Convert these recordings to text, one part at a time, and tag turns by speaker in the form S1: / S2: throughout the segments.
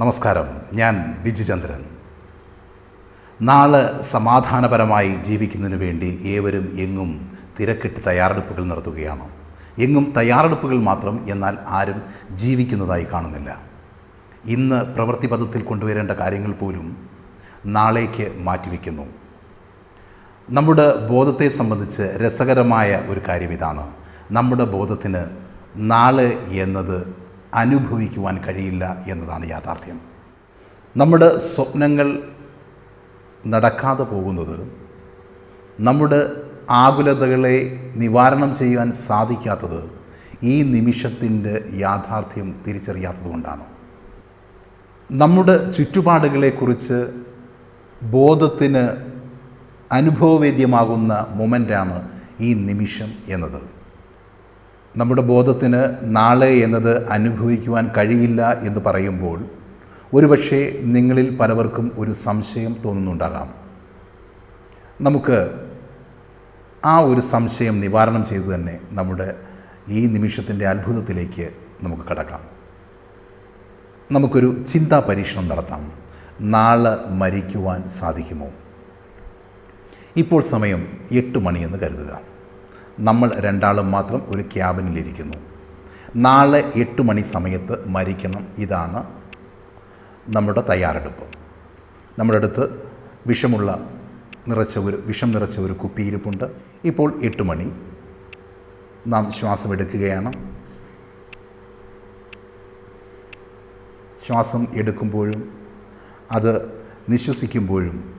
S1: നമസ്കാരം. ഞാൻ ബിജുചന്ദ്രൻ നാളെ സമാധാനപരമായി ജീവിക്കുന്നതിന് വേണ്ടി ഏവരും എങ്ങും തിരക്കിട്ട് തയ്യാറെടുപ്പുകൾ നടത്തുകയാണ്. എങ്ങും തയ്യാറെടുപ്പുകൾ മാത്രം എന്നാൽ ആരും ജീവിക്കുന്നതായി കാണുന്നില്ല. ഇന്ന് പ്രവൃത്തി പദത്തിൽ കൊണ്ടുവരേണ്ട കാര്യങ്ങൾ പോലും നാളേക്ക് മാറ്റിവെക്കുന്നു. നമ്മുടെ ബോധത്തെ സംബന്ധിച്ച് രസകരമായ ഒരു കാര്യം ഇതാണ്. നമ്മുടെ ബോധത്തിന് നാളെ എന്നത് അനുഭവിക്കുവാൻ കഴിയില്ല എന്നതാണ് യാഥാർത്ഥ്യം. നമ്മുടെ സ്വപ്നങ്ങൾ നടക്കാതെ പോകുന്നത് നമ്മുടെ ആകുലതകളെ നിവാരണം ചെയ്യുവാൻ സാധിക്കാത്തത് ഈ നിമിഷത്തിന്റെ യാഥാർത്ഥ്യം തിരിച്ചറിയാത്തതുകൊണ്ടാണ് നമ്മുടെ ചുറ്റുപാടുകളെക്കുറിച്ച് ബോധത്തിന് അനുഭവവേദ്യമാകുന്ന മൊമെന്റാണ് ഈ നിമിഷം എന്നത്. നമ്മുടെ ബോധത്തിന് നാളെ എന്നത് അനുഭവിക്കുവാൻ കഴിയില്ല എന്ന് പറയുമ്പോൾ ഒരുപക്ഷെ നിങ്ങളിൽ പലവർക്കും ഒരു സംശയം തോന്നുന്നുണ്ടാകാം. നമുക്ക് ആ ഒരു സംശയം നിവാരണം ചെയ്തു തന്നെ നമ്മുടെ ഈ നിമിഷത്തിന്റെ അത്ഭുതത്തിലേക്ക് നമുക്ക് കടക്കാം. നമുക്കൊരു ചിന്താ പരീക്ഷണം നടത്താം. നാളെ മരിക്കുവാൻ സാധിക്കുമോ? ഇപ്പോൾ സമയം എട്ട് മണിയെന്ന് കരുതുക. നമ്മൾ രണ്ടാളും മാത്രം ഒരു ക്യാബിനിലിരിക്കുന്നു. നാളെ എട്ട് മണി സമയത്ത് മരിക്കണം. ഇതാണ് നമ്മുടെ തയ്യാറെടുപ്പ്. നമ്മുടെ അടുത്ത് വിഷമുള്ള നിറച്ച ഒരു വിഷം നിറച്ച ഒരു കുപ്പിയിരിപ്പുണ്ട് ഇപ്പോൾ എട്ട് മണി. നാം ശ്വാസം എടുക്കുകയാണ് ശ്വാസം എടുക്കുമ്പോഴും അത് നിശ്വസിക്കുമ്പോഴും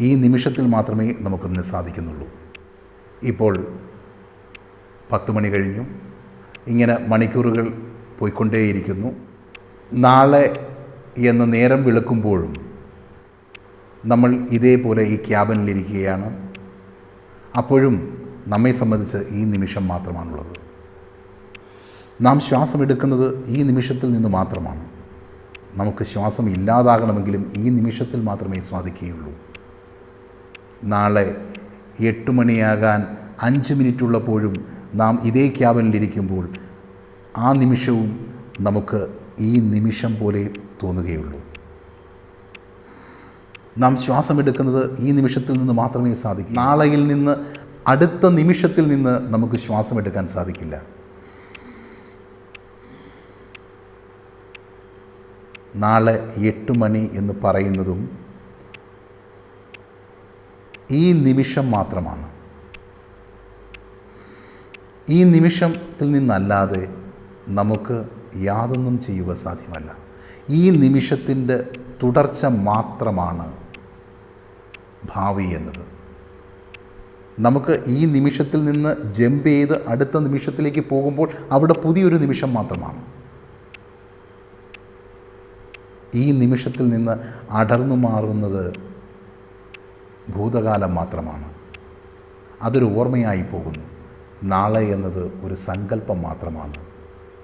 S1: ഈ നിമിഷത്തിൽ മാത്രമേ നമുക്കൊന്ന് സാധിക്കുന്നുള്ളൂ. ഇപ്പോൾ പത്ത് മണി കഴിഞ്ഞു. ഇങ്ങനെ മണിക്കൂറുകൾ പോയിക്കൊണ്ടേയിരിക്കുന്നു. നാളെ എന്ന് നേരം വിളക്കുമ്പോഴും നമ്മൾ ഇതേപോലെ ഈ ക്യാബിനിലിരിക്കുകയാണ്. അപ്പോഴും നമ്മെ സംബന്ധിച്ച് ഈ നിമിഷം മാത്രമാണുള്ളത്. നാം ശ്വാസം എടുക്കുന്നത് ഈ നിമിഷത്തിൽ നിന്ന് മാത്രമാണ്. നമുക്ക് ശ്വാസം ഇല്ലാതാകണമെങ്കിലും ഈ നിമിഷത്തിൽ മാത്രമേ സാധിക്കുകയുള്ളൂ നാളെ എട്ട് മണിയാകാൻ അഞ്ച് മിനിറ്റ് ഉള്ളപ്പോഴും നാം ഇതേ ക്യാബിനിലിരിക്കുമ്പോൾ ആ നിമിഷവും നമുക്ക് ഈ നിമിഷം പോലെ തോന്നുകയുള്ളൂ. നാം ശ്വാസമെടുക്കുന്നത് ഈ നിമിഷത്തിൽ നിന്ന് മാത്രമേ സാധിക്കൂ. നാളെയിൽ നിന്ന് അടുത്ത നിമിഷത്തിൽ നിന്ന് നമുക്ക് ശ്വാസമെടുക്കാൻ സാധിക്കില്ല. നാളെ എട്ട് മണി എന്ന് പറയുന്നതും ഈ നിമിഷം മാത്രമാണ്. ഈ നിമിഷത്തിൽ നിന്നല്ലാതെ നമുക്ക് യാതൊന്നും ചെയ്യുക സാധ്യമല്ല. ഈ നിമിഷത്തിന്റെ തുടർച്ച മാത്രമാണ് ഭാവി എന്നത്. നമുക്ക് ഈ നിമിഷത്തിൽ നിന്ന് ജമ്പ് ചെയ്ത് അടുത്ത നിമിഷത്തിലേക്ക് പോകുമ്പോൾ അവിടെ പുതിയൊരു നിമിഷം മാത്രമാണ്. ഈ നിമിഷത്തിൽ നിന്ന് അടർന്നു മാറുന്നത് ഭൂതകാലം മാത്രമാണ്. അതൊരു ഓർമ്മയായി പോകുന്നു. നാളെ എന്നത് ഒരു സങ്കല്പം മാത്രമാണ്.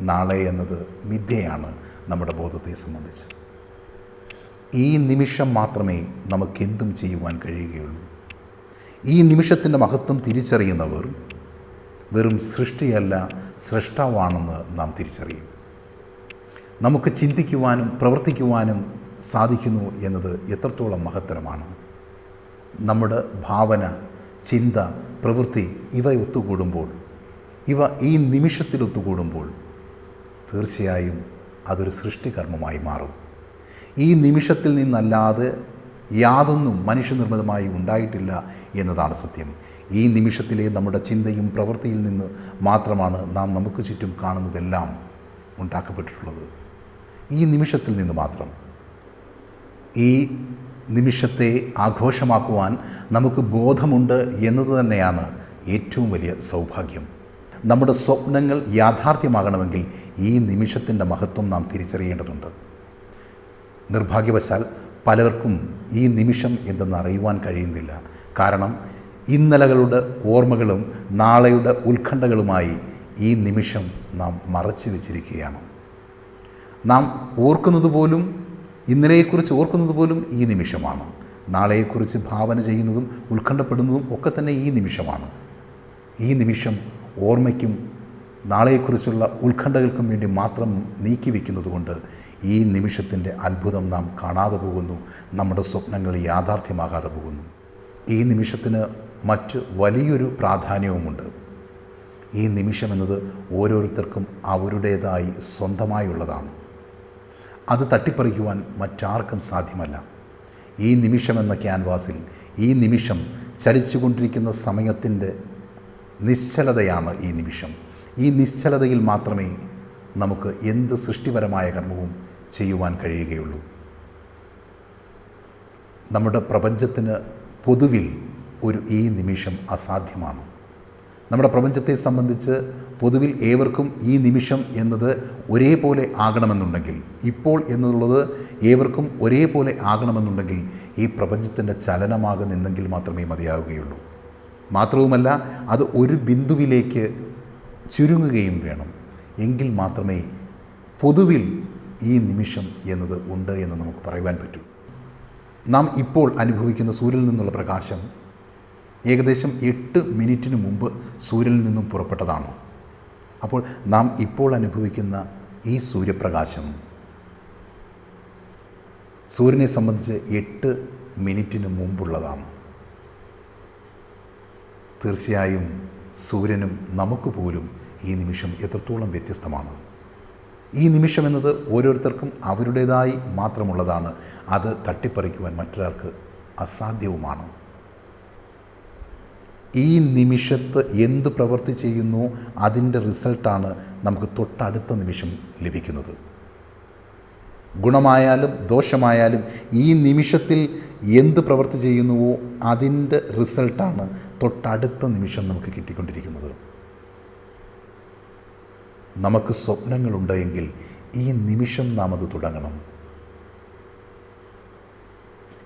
S1: നാളെ എന്നത് മിഥ്യയാണ് നമ്മുടെ ബോധത്തെ സംബന്ധിച്ച്. ഈ നിമിഷം മാത്രമേ നമുക്കെന്തും ചെയ്യുവാൻ കഴിയുകയുള്ളൂ. ഈ നിമിഷത്തിന്റെ മഹത്വം തിരിച്ചറിയുന്നവർ വെറും സൃഷ്ടിയല്ല സൃഷ്ടാവാണെന്ന് നാം തിരിച്ചറിയും. നമുക്ക് ചിന്തിക്കുവാനും പ്രവർത്തിക്കുവാനും സാധിക്കുന്നു എന്നത് എത്രത്തോളം മഹത്തരമാണ്. നമ്മുടെ ഭാവന ചിന്ത പ്രവൃത്തി ഇവ ഒത്തുകൂടുമ്പോൾ ഇവ ഈ നിമിഷത്തിൽ ഒത്തുകൂടുമ്പോൾ തീർച്ചയായും അതൊരു സൃഷ്ടികർമ്മമായി മാറും. ഈ നിമിഷത്തിൽ നിന്നല്ലാതെ യാതൊന്നും മനുഷ്യനിർമ്മിതമായി ഉണ്ടായിട്ടില്ല എന്നതാണ് സത്യം. ഈ നിമിഷത്തിലെ നമ്മുടെ ചിന്തയും പ്രവൃത്തിയിൽ നിന്ന് മാത്രമാണ് നാം നമുക്ക് ചുറ്റും കാണുന്നതെല്ലാം ഉണ്ടാക്കപ്പെട്ടിട്ടുള്ളത്. ഈ നിമിഷത്തിൽ നിന്ന് മാത്രം. ഈ നിമിഷത്തെ ആഘോഷമാക്കുവാൻ നമുക്ക് ബോധമുണ്ട് എന്നത് തന്നെയാണ് ഏറ്റവും വലിയ സൗഭാഗ്യം. നമ്മുടെ സ്വപ്നങ്ങൾ യാഥാർത്ഥ്യമാകണമെങ്കിൽ ഈ നിമിഷത്തിന്റെ മഹത്വം നാം തിരിച്ചറിയേണ്ടതുണ്ട്. നിർഭാഗ്യവശാൽ പലർക്കും ഈ നിമിഷം എന്തെന്ന് അറിയുവാൻ കഴിയുന്നില്ല. കാരണം ഇന്നലകളുടെ ഓർമ്മകളും നാളെയുടെ ഉത്കണ്ഠകളുമായി ഈ നിമിഷം നാം മറച്ചു വെച്ചിരിക്കുകയാണ്. നാം ഓർക്കുന്നത് പോലും ഇന്നലെയെക്കുറിച്ച് ഓർക്കുന്നത് പോലും ഈ നിമിഷമാണ്. നാളെയെക്കുറിച്ച് ഭാവന ചെയ്യുന്നതും ഉത്കണ്ഠപ്പെടുന്നതും ഒക്കെ തന്നെ ഈ നിമിഷമാണ്. ഈ നിമിഷം ഓർമ്മയ്ക്കും നാളെയെക്കുറിച്ചുള്ള ഉത്കണ്ഠകൾക്കും വേണ്ടി മാത്രം നീക്കി വയ്ക്കുന്നതുകൊണ്ട് ഈ നിമിഷത്തിന്റെ അത്ഭുതം നാം കാണാതെ പോകുന്നു. നമ്മുടെ സ്വപ്നങ്ങൾ യാഥാർത്ഥ്യമാകാതെ പോകുന്നു. ഈ നിമിഷത്തിന് മറ്റ് വലിയൊരു പ്രാധാന്യവുമുണ്ട്. ഈ നിമിഷം എന്നത് ഓരോരുത്തർക്കും അവരുടേതായി സ്വന്തമായുള്ളതാണ്. അത് തട്ടിപ്പറിക്കുവാൻ മറ്റാർക്കും സാധ്യമല്ല. ഈ നിമിഷം എന്ന ക്യാൻവാസിൽ ഈ നിമിഷം ചലിച്ചുകൊണ്ടിരിക്കുന്ന സമയത്തിന്റെ നിശ്ചലതയാണ് ഈ നിമിഷം. ഈ നിശ്ചലതയിൽ മാത്രമേ നമുക്ക് എന്ത് സൃഷ്ടിപരമായ കർമ്മവും ചെയ്യുവാൻ കഴിയുകയുള്ളൂ. നമ്മുടെ പ്രപഞ്ചത്തിന് പൊതുവിൽ ഒരു ഈ നിമിഷം അസാധ്യമാണ്. നമ്മുടെ പ്രപഞ്ചത്തെ സംബന്ധിച്ച് പൊതുവിൽ ഏവർക്കും ഈ നിമിഷം എന്നത് ഒരേപോലെ ആകണമെന്നുണ്ടെങ്കിൽ ഇപ്പോൾ എന്നുള്ളത് ഏവർക്കും ഒരേപോലെ ആകണമെന്നുണ്ടെങ്കിൽ ഈ പ്രപഞ്ചത്തിന്റെ ചലനമാകെ നിന്നെങ്കിൽ മാത്രമേ മതിയാവുകയുള്ളൂ. മാത്രവുമല്ല അത് ഒരു ബിന്ദുവിലേക്ക് ചുരുങ്ങുകയും വേണം. എങ്കിൽ മാത്രമേ പൊതുവിൽ ഈ നിമിഷം എന്നത് ഉണ്ട് എന്ന് നമുക്ക് പറയുവാൻ പറ്റൂ. നാം ഇപ്പോൾ അനുഭവിക്കുന്ന സൂര്യനിൽ നിന്നുള്ള പ്രകാശം ഏകദേശം എട്ട് മിനിറ്റിന് മുമ്പ് സൂര്യനിൽ നിന്നും പുറപ്പെട്ടതാണ്. അപ്പോൾ നാം ഇപ്പോൾ അനുഭവിക്കുന്ന ഈ സൂര്യപ്രകാശം സൂര്യനെ സംബന്ധിച്ച് എട്ട് മിനിറ്റിന് മുമ്പുള്ളതാണ്. തീർച്ചയായും സൂര്യനും നമുക്ക് പോലും ഈ നിമിഷം എത്രത്തോളം വ്യത്യസ്തമാണ്. ഈ നിമിഷം എന്നത് ഓരോരുത്തർക്കും അവരുടേതായി മാത്രമുള്ളതാണ്. അത് തട്ടിപ്പറിക്കുവാൻ മറ്റൊരാൾക്ക് അസാധ്യവുമാണ്. ഈ നിമിഷത്ത് എന്ത് പ്രവൃത്തി ചെയ്യുന്നു അതിന്റെ റിസൾട്ടാണ് നമുക്ക് തൊട്ടടുത്ത നിമിഷം ലഭിക്കുന്നത്. ഗുണമായാലും ദോഷമായാലും ഈ നിമിഷത്തിൽ എന്ത് പ്രവൃത്തി ചെയ്യുന്നുവോ അതിന്റെ റിസൾട്ടാണ് തൊട്ടടുത്ത നിമിഷം നമുക്ക് കിട്ടിക്കൊണ്ടിരിക്കുന്നത്. നമുക്ക് സ്വപ്നങ്ങളുണ്ടെങ്കിൽ ഈ നിമിഷം നാം അത് തുടങ്ങണം.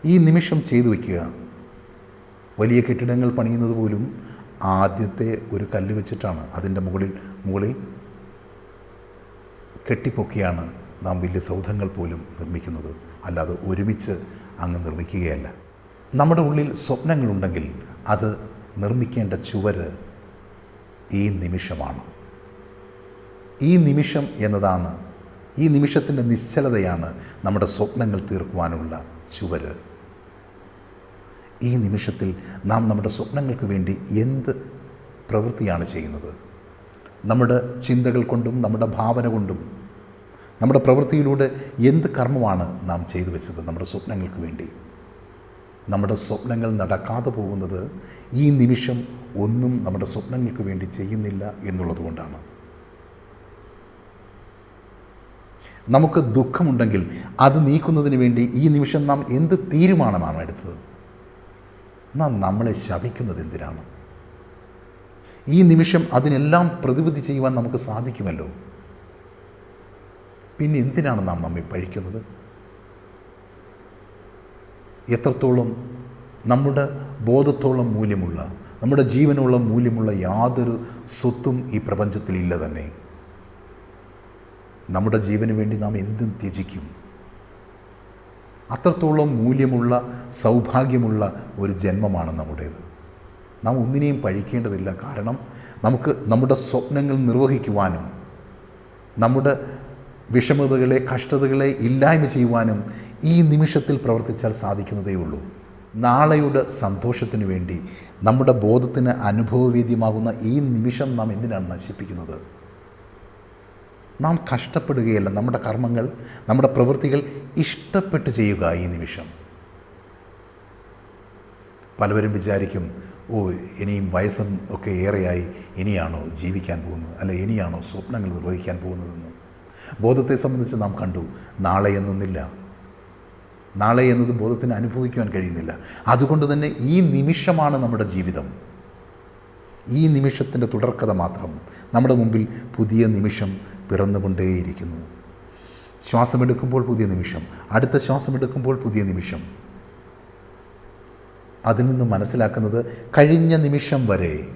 S1: ഈ നിമിഷം ചെയ്തു വയ്ക്കുക. വലിയ കെട്ടിടങ്ങൾ പണിയുന്നത് പോലും ആദ്യത്തെ ഒരു കല്ല് വെച്ചിട്ടാണ്. അതിന്റെ മുകളിൽ മുകളിൽ കെട്ടിപ്പൊക്കിയാണ് നാം വലിയ സൗധങ്ങൾ പോലും നിർമ്മിക്കുന്നത്. അല്ലാതെ ഒരുമിച്ച് അങ്ങ് നിർമ്മിക്കുകയല്ല. നമ്മുടെ ഉള്ളിൽ സ്വപ്നങ്ങളുണ്ടെങ്കിൽ അത് നിർമ്മിക്കേണ്ട ചുവര് ഈ നിമിഷമാണ്. ഈ നിമിഷം എന്നതാണ് ഈ നിമിഷത്തിന്റെ നിശ്ചലതയാണ് നമ്മുടെ സ്വപ്നങ്ങൾ തീർക്കുവാനുള്ള ചുവര്. ഈ നിമിഷത്തിൽ നാം നമ്മുടെ സ്വപ്നങ്ങൾക്ക് വേണ്ടി എന്ത് പ്രവൃത്തിയാണ് ചെയ്യുന്നത്? നമ്മുടെ ചിന്തകൾ കൊണ്ടും നമ്മുടെ ഭാവന കൊണ്ടും നമ്മുടെ പ്രവൃത്തിയിലൂടെ എന്ത് കർമ്മമാണ് നാം ചെയ്തു വെച്ചത് നമ്മുടെ സ്വപ്നങ്ങൾക്ക് വേണ്ടി? നമ്മുടെ സ്വപ്നങ്ങൾ നടക്കാതെ പോകുന്നത് ഈ നിമിഷം ഒന്നും നമ്മുടെ സ്വപ്നങ്ങൾക്ക് വേണ്ടി ചെയ്യുന്നില്ല എന്നുള്ളതുകൊണ്ടാണ് നമുക്ക് ദുഃഖമുണ്ടെങ്കിൽ അത് നീക്കുന്നതിന് വേണ്ടി ഈ നിമിഷം നാം എന്ത് തീരുമാനമാണ് എടുത്തത്? നാം നമ്മളെ ശപിക്കുന്നത് എന്തിനാണ്? ഈ നിമിഷം അതിനെല്ലാം പ്രതിവിധി ചെയ്യുവാൻ നമുക്ക് സാധിക്കുമല്ലോ. പിന്നെ എന്തിനാണ് നാം നമ്മെ പഴിക്കുന്നത്? എത്രത്തോളം നമ്മുടെ ബോധത്തോളം മൂല്യമുള്ള നമ്മുടെ ജീവനുള്ള മൂല്യമുള്ള യാതൊരു സ്വത്തും ഈ പ്രപഞ്ചത്തിലില്ല തന്നെ. നമ്മുടെ ജീവന് വേണ്ടി നാം എന്തും ത്യജിക്കും. അത്രത്തോളം മൂല്യമുള്ള സൗഭാഗ്യമുള്ള ഒരു ജന്മമാണ് നമ്മുടേത്. നാം ഒന്നിനെയും പഴിക്കേണ്ടതില്ല. കാരണം നമുക്ക് നമ്മുടെ സ്വപ്നങ്ങൾ നിർവഹിക്കുവാനും നമ്മുടെ വിഷമതകളെ കഷ്ടതകളെ ഇല്ലായ്മ ചെയ്യുവാനും ഈ നിമിഷത്തിൽ പ്രവർത്തിച്ചാൽ സാധിക്കുന്നതേ ഉള്ളൂ. നാളെയുടെ സന്തോഷത്തിന് വേണ്ടി നമ്മുടെ ബോധത്തിന് അനുഭവവേദ്യമാകുന്ന ഈ നിമിഷം നാം എന്തിനാണ് നശിപ്പിക്കുന്നത്? നാം കഷ്ടപ്പെടുകയല്ല. നമ്മുടെ കർമ്മങ്ങൾ നമ്മുടെ പ്രവൃത്തികൾ ഇഷ്ടപ്പെട്ട് ചെയ്യുക ഈ നിമിഷം. പലവരും വിചാരിക്കും ഓ ഇനിയും വയസ്സും ഒക്കെ ഏറെയായി ഇനിയാണോ ജീവിക്കാൻ പോകുന്നത്? അല്ല ഇനിയാണോ സ്വപ്നങ്ങൾ നിർവഹിക്കാൻ പോകുന്നതെന്ന്? ബോധത്തെ സംബന്ധിച്ച് നാം കണ്ടു നാളെ എന്നൊന്നില്ല. നാളെ എന്നത് ബോധത്തിന് അനുഭവിക്കുവാൻ കഴിയുന്നില്ല. അതുകൊണ്ട് തന്നെ ഈ നിമിഷമാണ് നമ്മുടെ ജീവിതം. ഈ നിമിഷത്തിന്റെ തുടർക്കഥ മാത്രം. നമ്മുടെ മുമ്പിൽ പുതിയ നിമിഷം പിറന്നുകൊണ്ടേയിരിക്കുന്നു. ശ്വാസമെടുക്കുമ്പോൾ പുതിയ നിമിഷം. അടുത്ത ശ്വാസമെടുക്കുമ്പോൾ പുതിയ നിമിഷം. അതിൽ നിന്ന് മനസ്സിലാക്കുന്നത് കഴിഞ്ഞ നിമിഷം വരെ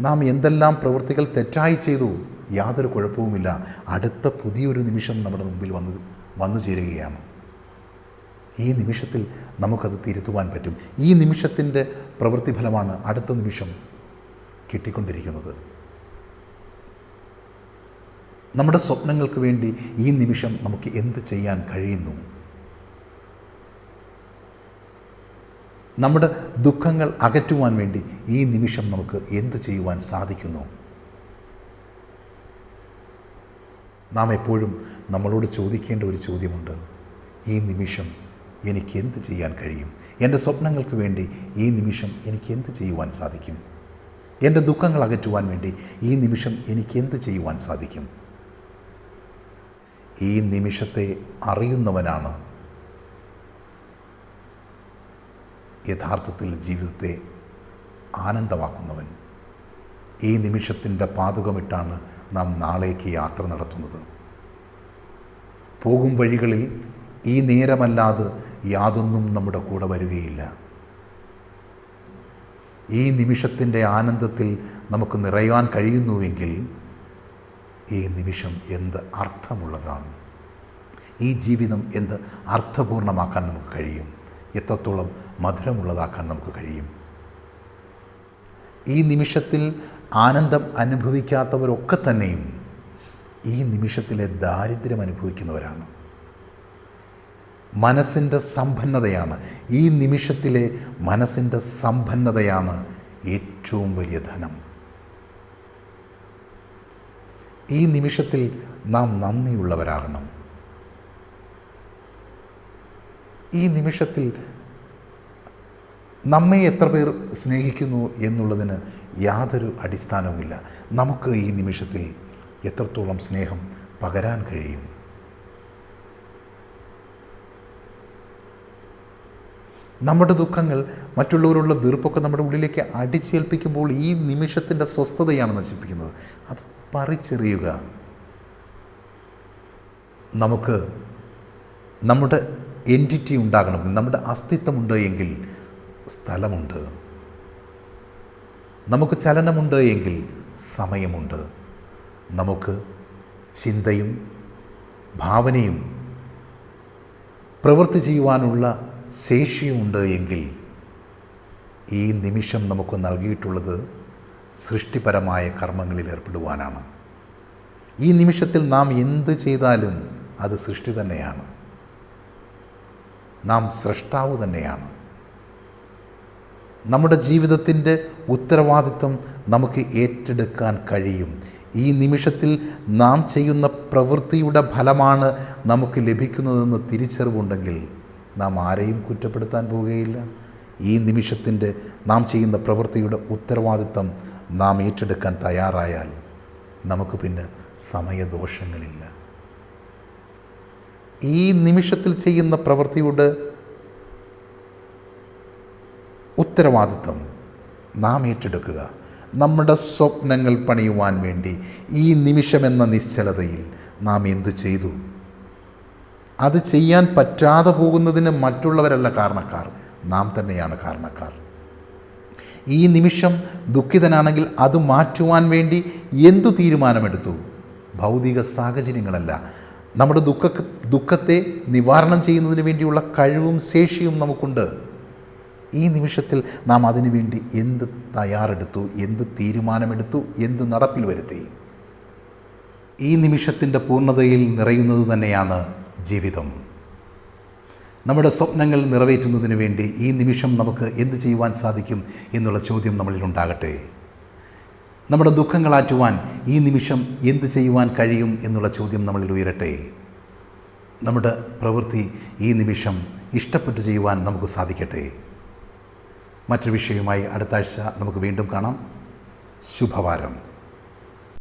S1: നാം എന്തെല്ലാം പ്രവൃത്തികൾ തെറ്റായി ചെയ്തു. യാതൊരു കുഴപ്പവുമില്ല. അടുത്ത പുതിയൊരു നിമിഷം നമ്മുടെ മുമ്പിൽ വന്ന് വന്നു ചേരുകയാണ്. ഈ നിമിഷത്തിൽ നമുക്കത് തിരുത്തുവാൻ പറ്റും. ഈ നിമിഷത്തിന്റെ പ്രവൃത്തിഫലമാണ് അടുത്ത നിമിഷം കിട്ടിക്കൊണ്ടിരിക്കുന്നത്. നമ്മുടെ സ്വപ്നങ്ങൾക്ക് വേണ്ടി ഈ നിമിഷം നമുക്ക് എന്ത് ചെയ്യാൻ കഴിയുന്നു? നമ്മുടെ ദുഃഖങ്ങൾ അകറ്റുവാൻ വേണ്ടി ഈ നിമിഷം നമുക്ക് എന്തു ചെയ്യുവാൻ സാധിക്കുന്നു? നാം എപ്പോഴും നമ്മളോട് ചോദിക്കേണ്ട ഒരു ചോദ്യമുണ്ട്. ഈ നിമിഷം എനിക്ക് എന്ത് ചെയ്യാൻ കഴിയും? എന്റെ സ്വപ്നങ്ങൾക്ക് വേണ്ടി ഈ നിമിഷം എനിക്ക് എന്ത് ചെയ്യുവാൻ സാധിക്കും? എന്റെ ദുഃഖങ്ങൾ അകറ്റുവാൻ വേണ്ടി ഈ നിമിഷം എനിക്ക് എന്ത് ചെയ്യുവാൻ സാധിക്കും? ഈ നിമിഷത്തെ അറിയുന്നവനാണ്. യഥാർത്ഥത്തിൽ ജീവിതത്തെ ആനന്ദമാക്കുന്നവൻ. ഈ നിമിഷത്തിന്റെ പാതുകമിട്ടാണ് നാം നാളേക്ക് യാത്ര നടത്തുന്നത്. പോകും വഴികളിൽ ഈ നേരമല്ലാതെ യാതൊന്നും നമ്മുടെ കൂടെ വരികയില്ല. ഈ നിമിഷത്തിന്റെ ആനന്ദത്തിൽ നമുക്ക് നിറയാൻ കഴിയുന്നുവെങ്കിൽ ഈ നിമിഷം എന്ത് അർത്ഥമുള്ളതാണ്? ഈ ജീവിതം എന്ത് അർത്ഥപൂർണമാക്കാൻ നമുക്ക് കഴിയും? എത്രത്തോളം മധുരമുള്ളതാക്കാൻ നമുക്ക് കഴിയും? ഈ നിമിഷത്തിൽ ആനന്ദം അനുഭവിക്കാത്തവരൊക്കെ തന്നെയും ഈ നിമിഷത്തിലെ ദാരിദ്ര്യം അനുഭവിക്കുന്നവരാണ്. മനസ്സിന്റെ സമ്പന്നതയാണ്. ഈ നിമിഷത്തിലെ മനസ്സിന്റെ സമ്പന്നതയാണ് ഏറ്റവും വലിയ ധനം. ഈ നിമിഷത്തിൽ നാം നന്ദിയുള്ളവരാകണം. ഈ നിമിഷത്തിൽ നമ്മെ എത്ര പേർ സ്നേഹിക്കുന്നു എന്നുള്ളതിന് യാതൊരു അടിസ്ഥാനവുമില്ല. നമുക്ക് ഈ നിമിഷത്തിൽ എത്രത്തോളം സ്നേഹം പകരാൻ കഴിയും? നമ്മുടെ ദുഃഖങ്ങൾ മറ്റുള്ളവരുള്ള വെറുപ്പൊക്കെ നമ്മുടെ ഉള്ളിലേക്ക് അടിച്ചേൽപ്പിക്കുമ്പോൾ ഈ നിമിഷത്തിന്റെ സ്വസ്ഥതയാണ് നശിപ്പിക്കുന്നത്. അത് പറിച്ചെറിയുക. നമുക്ക് നമ്മുടെ എന്റിറ്റി ഉണ്ടാകണം. നമ്മുടെ അസ്തിത്വമുണ്ട് എങ്കിൽ സ്ഥലമുണ്ട്. നമുക്ക് ചലനമുണ്ട് എങ്കിൽ സമയമുണ്ട്. നമുക്ക് ചിന്തയും ഭാവനയും പ്രവൃത്തി ചെയ്യുവാനുള്ള ശേഷിയുമുണ്ട് എങ്കിൽ ഈ നിമിഷം നമുക്ക് നൽകിയിട്ടുള്ളത് സൃഷ്ടിപരമായ കർമ്മങ്ങളിൽ ഏർപ്പെടുവാനാണ്. ഈ നിമിഷത്തിൽ നാം എന്ത് ചെയ്താലും അത് സൃഷ്ടി തന്നെയാണ്. നാം സൃഷ്ടാവ് തന്നെയാണ്. നമ്മുടെ ജീവിതത്തിന്റെ ഉത്തരവാദിത്വം നമുക്ക് ഏറ്റെടുക്കാൻ കഴിയും. ഈ നിമിഷത്തിൽ നാം ചെയ്യുന്ന പ്രവൃത്തിയുടെ ഫലമാണ് നമുക്ക് ലഭിക്കുന്നതെന്ന് തിരിച്ചറിവുണ്ടെങ്കിൽ നാം ആരെയും കുറ്റപ്പെടുത്താൻ പോവുകയില്ല. ഈ നിമിഷത്തിന്റെ നാം ചെയ്യുന്ന പ്രവൃത്തിയുടെ ഉത്തരവാദിത്തം നാം ഏറ്റെടുക്കാൻ തയ്യാറായാൽ നമുക്ക് പിന്നെ സമയദോഷങ്ങളില്ല. ഈ നിമിഷത്തിൽ ചെയ്യുന്ന പ്രവൃത്തിയുടെ ഉത്തരവാദിത്വം നാം ഏറ്റെടുക്കുക. നമ്മുടെ സ്വപ്നങ്ങൾ പണിയുവാൻ വേണ്ടി ഈ നിമിഷമെന്ന നിശ്ചലതയിൽ നാം എന്തു ചെയ്തു? അത് ചെയ്യാൻ പറ്റാതെ പോകുന്നതിന് മറ്റുള്ളവരല്ല കാരണക്കാർ. നാം തന്നെയാണ് കാരണക്കാർ. ഈ നിമിഷം ദുഃഖിതനാണെങ്കിൽ അത് മാറ്റുവാൻ വേണ്ടി എന്തു തീരുമാനമെടുത്തു? ഭൗതിക സാഹചര്യങ്ങളല്ല. നമ്മുടെ ദുഃഖ ദുഃഖത്തെ നിവാരണം ചെയ്യുന്നതിന് വേണ്ടിയുള്ള കഴിവും ശേഷിയും നമുക്കുണ്ട്. ഈ നിമിഷത്തിൽ നാം അതിനുവേണ്ടി എന്ത് തയ്യാറെടുത്തു? എന്ത് തീരുമാനമെടുത്തു? എന്ത് നടപ്പിൽ വരുത്തി? ഈ നിമിഷത്തിന്റെ പൂർണതയിൽ നിറയുന്നത് തന്നെയാണ് ജീവിതം. നമ്മുടെ സ്വപ്നങ്ങൾ നിറവേറ്റുന്നതിന് വേണ്ടി ഈ നിമിഷം നമുക്ക് എന്ത് ചെയ്യുവാൻ സാധിക്കും എന്നുള്ള ചോദ്യം നമ്മളിൽ ഉണ്ടാകട്ടെ. നമ്മുടെ ദുഃഖങ്ങളാറ്റുവാൻ ഈ നിമിഷം എന്ത് ചെയ്യുവാൻ കഴിയും എന്നുള്ള ചോദ്യം നമ്മളിൽ ഉയരട്ടെ. നമ്മുടെ പ്രവൃത്തി ഈ നിമിഷം ഇഷ്ടപ്പെട്ട് ചെയ്യുവാൻ നമുക്ക് സാധിക്കട്ടെ. മറ്റൊരു വിഷയവുമായി അടുത്ത ആഴ്ച നമുക്ക് വീണ്ടും കാണാം. ശുഭവാരം.